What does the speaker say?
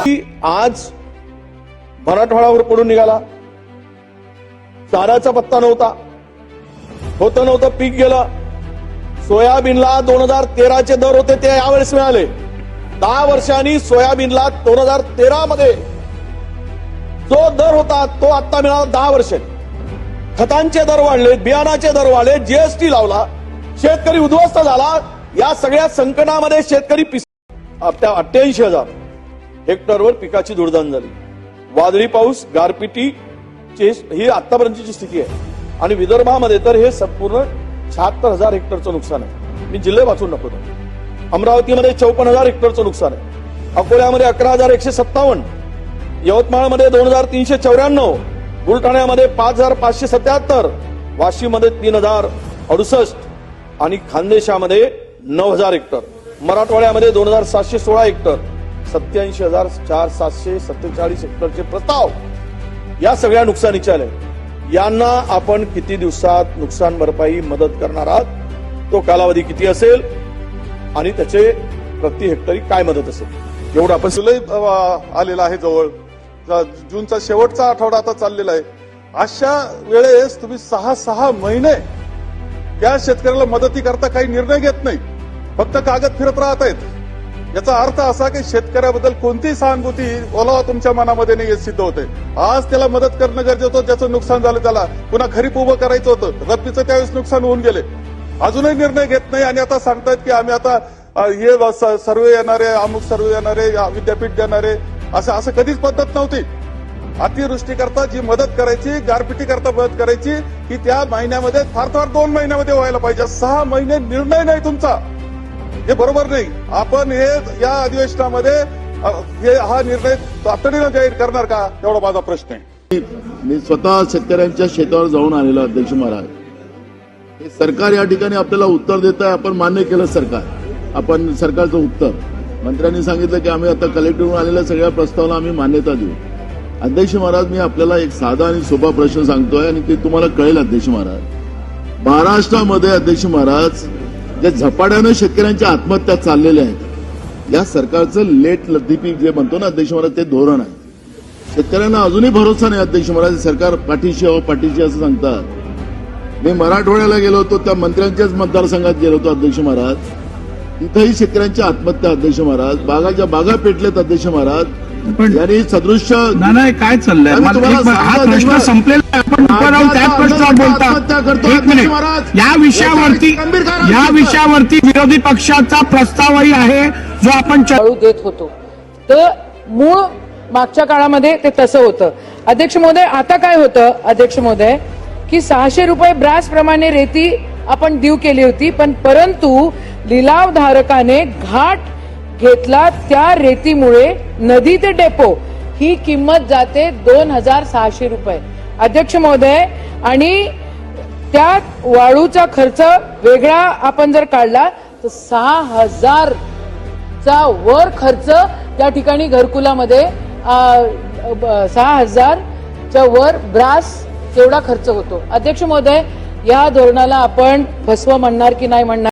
आज मराठवाड्यावर पडून निघाला. चाराचा पत्ता नव्हता. होतं नव्हतं पीक गेलं. सोयाबीनला दोन हजार तेराचे दर होते ते यावेळेस मिळाले. दहा वर्षांनी सोयाबीनला दोन हजार तेरा मध्ये जो दर होता तो आता मिळाला दहा वर्ष. खतांचे दर वाढले बियाणाचे दर वाढले जीएसटी लावला शेतकरी उद्ध्वस्त झाला. या सगळ्या संकटामध्ये शेतकरी पिस अठ्ठ्याऐंशी हजार. हेक्टरवर पिकाची दुर्दान झाली. वादळी पाऊस गारपिटी ही आतापर्यंतची स्थिती आहे. आणि विदर्भामध्ये तर हे संपूर्ण शहात्तर हजार हेक्टरचं नुकसान आहे. मी जिल्हे वाचून नको अमरावतीमध्ये चौपन्न हजार हेक्टरचं नुकसान आहे. अकोल्यामध्ये अकरा हजार एकशे सत्तावन्न यवतमाळमध्ये दोन हजार तीनशे चौऱ्याण्णव बुलढाण्यामध्ये पाच हजार पाचशे सत्याहत्तर वाशीमध्ये तीन हजार अडुसष्ट आणि खानदेशामध्ये नऊ हजार हेक्टर मराठवाड्यामध्ये दोन हजार सातशे सोळा हेक्टर सत्याऐंशी हजार चार सातशे सत्तेचाळीस हेक्टरचे प्रस्ताव या सगळ्या नुकसानीचे आले. यांना आपण किती दिवसात नुकसान भरपाई मदत करणार आहात? तो कालावधी किती असेल? आणि त्याचे प्रति हेक्टरी काय मदत असेल? एवढं आपण जुलै आलेला आहे जवळ. जूनचा शेवटचा आठवडा आता चाललेला आहे. अशा वेळेस तुम्ही सहा सहा महिने त्या शेतकऱ्याला मदती करता काही निर्णय घेत नाही. फक्त कागद फिरत राहत आहेत. याचा अर्थ असा की शेतकऱ्याबद्दल कोणतीही सहानुभूती ओलावा तुमच्या मनामध्ये नाही सिद्ध होते. आज त्याला मदत करणं गरजेचं होतं ज्याचं नुकसान झालं त्याला. पुन्हा खरीप उभं करायचं होतं. रब्बीचं त्यावेळेस नुकसान होऊन गेले. अजूनही निर्णय घेत नाही आणि आता सांगतायत की आम्ही आता हे सर्वे येणारे अमुक सर्वे येणारे विद्यापीठ देणारे असं असं कधीच पद्धत नव्हती. अतिवृष्टी करता जी मदत करायची गारपिटी करता मदत करायची की त्या महिन्यामध्ये फार फार दोन महिन्यामध्ये व्हायला पाहिजे. सहा महिने निर्णय नाही तुमचा. हे बरोबर नाही. आपण हे या अधिवेशनामध्ये हे हा निर्णय तातडीनं जाहीर करणार का? एवढा माझा प्रश्न आहे. मी स्वतः शेतकऱ्यांच्या शेतावर जाऊन आलेलो अध्यक्ष महाराज. हे सरकार या ठिकाणी आपल्याला उत्तर देत आहे आपण मान्य केलं सरकार. आपण सरकारचं उत्तर. मंत्र्यांनी सांगितलं की आम्ही आता कलेक्टरहून आलेल्या सगळ्या प्रस्तावाला आम्ही मान्यता देऊ. अध्यक्ष महाराज मी आपल्याला एक साधा आणि सोपा प्रश्न सांगतोय आणि ते तुम्हाला कळेल अध्यक्ष महाराज. महाराष्ट्रामध्ये अध्यक्ष महाराज जे झपाट्यानं शेतकऱ्यांच्या आत्महत्या चाललेल्या आहेत या सरकारचं लेट लतीफी जे म्हणतो ना अध्यक्ष महाराज ते धोरण आहे. शेतकऱ्यांना अजूनही भरोसा नाही अध्यक्ष महाराज. सरकार पाठीशी अहो पाठीशी असं सांगतात. मी मराठवाड्याला गेलो होतो त्या मंत्र्यांच्याच मतदारसंघात गेलो होतो अध्यक्ष महाराज. तिथंही शेतकऱ्यांची आत्महत्या अध्यक्ष महाराज. बागाच्या बागा पेटलेत अध्यक्ष महाराज. पण- यांनी सदृश्य काय चाललंय? बोलता. एक मिनिट. महाराज. या विषयावरती या. विषयावरती विरोधी पक्षाचा प्रस्तावही आहे जो आपण देत होतो. तर मूळ मागच्या काळामध्ये ते तसं होतं. अध्यक्ष महोदय आता काय होतं? अध्यक्ष महोदय की सहाशे रुपये ब्रास प्रमाणे रेती आपण देऊ केली होती पण परंतु लिलाव धारकाने घाट घेतला त्या रेतीमुळे नदी ते डेपो. ही किंमत जाते दोन हजार सहाशे रुपये. अध्यक्ष महोदय आणि त्यात वाळूचा खर्च वेगळा आपण जर काढला तर सहा हजार चा वर खर्च त्या ठिकाणी घरकुलामध्ये सहा हजारच्या वर ब्रास तेवढा खर्च होतो. अध्यक्ष महोदय या धोरणाला आपण फसवं म्हणणार की नाही म्हणणार?